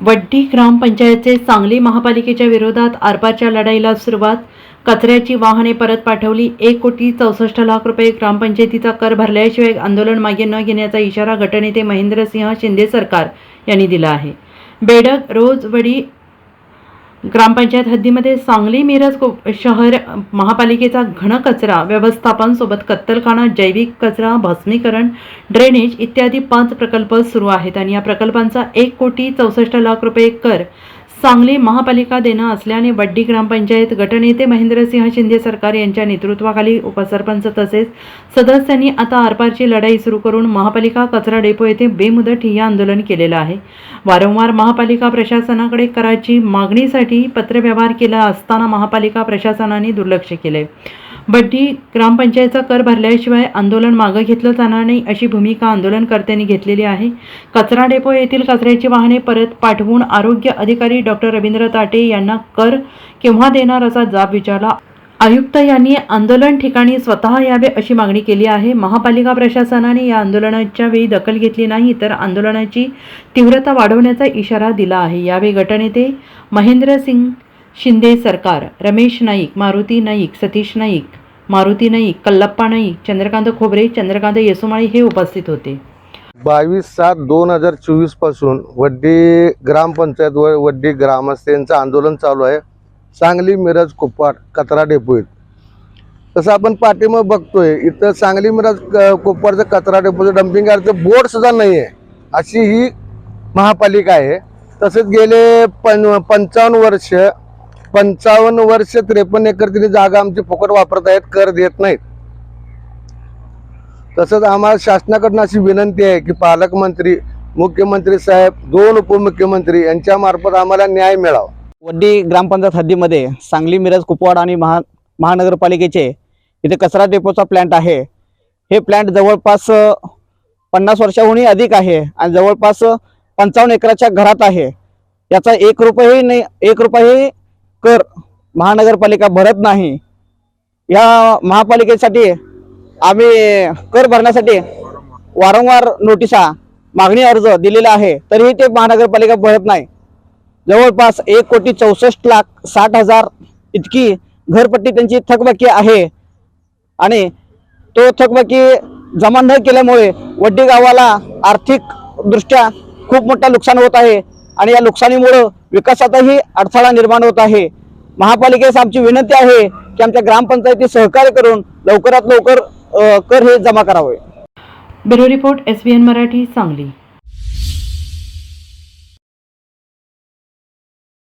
वड्डी ग्रामपंचायतचे सांगली महापालिकेच्या विरोधात आरपारच्या लढाईला सुरुवात. कचऱ्याची वाहने परत पाठवली. एक कोटी चौसष्ट लाख रुपये ग्रामपंचायतीचा कर भरल्याशिवाय आंदोलन मागे न घेण्याचा इशारा गटनेते महेंद्रसिंह शिंदे सरकार यांनी दिला आहे. बेडग रोजवडी ग्रामपंचायत हद्दीमध्ये सांगली मिरज को- शहर महापालिकेचा घनकचरा व्यवस्थापन सोबत कत्तलखाना जैविक कचरा भस्मीकरण ड्रेनेज इत्यादी पाच प्रकल्प सुरू आहेत आणि या प्रकल्पांचा एक कोटी चौसष्ट लाख रुपये कर सांगली महापालिका देणं असल्याने वड्डी ग्रामपंचायत गटनेते महेंद्रसिंह शिंदे सरकार यांच्या नेतृत्वाखाली उपसरपंच तसेच सदस्यांनी आता आरपारची लढाई सुरू करून महापालिका कचरा डेपो येथे बेमुदत ठिय्या आंदोलन केलेलं आहे. वारंवार महापालिका प्रशासनाकडे कराची मागणीसाठी पत्रव्यवहार केला असताना महापालिका प्रशासनाने दुर्लक्ष केले बड्डी ग्रामपंचायतचा कर भरल्याशिवाय आंदोलन मागं घेतलं जाणार नाही अशी भूमिका आंदोलनकर्त्यांनी घेतलेली आहे. कचरा डेपो येथील कचऱ्याची वाहने परत पाठवून आरोग्य अधिकारी डॉक्टर रवींद्र ताटे यांना कर केव्हा देणार असा जाब विचारला. आयुक्त यांनी आंदोलन ठिकाणी स्वतः यावे अशी मागणी केली आहे. महापालिका प्रशासनाने या आंदोलनाच्या वेळी दखल घेतली नाही तर आंदोलनाची तीव्रता वाढवण्याचा इशारा दिला आहे. यावेळी गटनेते महेंद्रसिंग शिंदे सरकार रमेश नाईक मारुती नाईक सतीश नाईक मारुती नाईक कल्लप्पा नाईक चंद्रकांत खोबरे चंद्रकांत येसुमाळी हे उपस्थित होते. बावीस सात दोन हजार चोवीसपासून वड्डी ग्रामपंचायत व वड्डी ग्रामस्थांचं आंदोलन चालू आहे. सांगली मिरज कुप्पाड कचरा डेपो आहेत तसं आपण पाठीमग बघतोय इथं सांगली मिरज क- कचरा डेपोचं डम्पिंग यार्डचं बोर्ड सुद्धा नाही आहे अशी ही महापालिका आहे. तसेच गेले पं पंचावन्न वर्ष पंचावन्न वर्ष त्रेपन्न एकर तिने जागा आमची फुकट वापरत आहेत कर देत नाहीत. तसंच आम्हाला शासनाकडनं अशी विनंती आहे की पालकमंत्री मुख्यमंत्री साहेब दोन उपमुख्यमंत्री यांच्या मार्फत आम्हाला न्याय मिळावा. वड्डी ग्रामपंचायत हद्दीमध्ये सांगली मिरज कुपवाड आणि महा महानगरपालिकेचे इथे कचरा डेपोचा प्लॅन्ट आहे. हे प्लॅन्ट जवळपास पन्नास वर्षाहूनही अधिक आहे आणि जवळपास पंचावन्न एकराच्या घरात आहे. याचा एक रुपयाही नाही एक रुपयाही कर. महानगरपालिका भरत नाही. या महापालिकेसाठी आम्ही कर भरण्यासाठी वारंवार नोटिसा मागणी अर्ज दिलेला आहे. तरीही ते महानगरपालिका भरत नाही. जवळपास एक कोटी चौसष्ट लाख साठ हजार इतकी घरपट्टी त्यांची थकबाकी आहे. आणि तो थकबाकी जमा न केल्यामुळे वड्डी गावाला आर्थिक दृष्ट्या खूप मोठा नुकसान होत आहे. आणि या नुकसानीमुळं विकासातही अडथळा निर्माण होत आहे. महापालिकेस आमची विनंती आहे की आमच्या ग्रामपंचायती सहकार्य करून लवकरात लवकर कर हे जमा करावे. Bureau report S Marathi Sangli.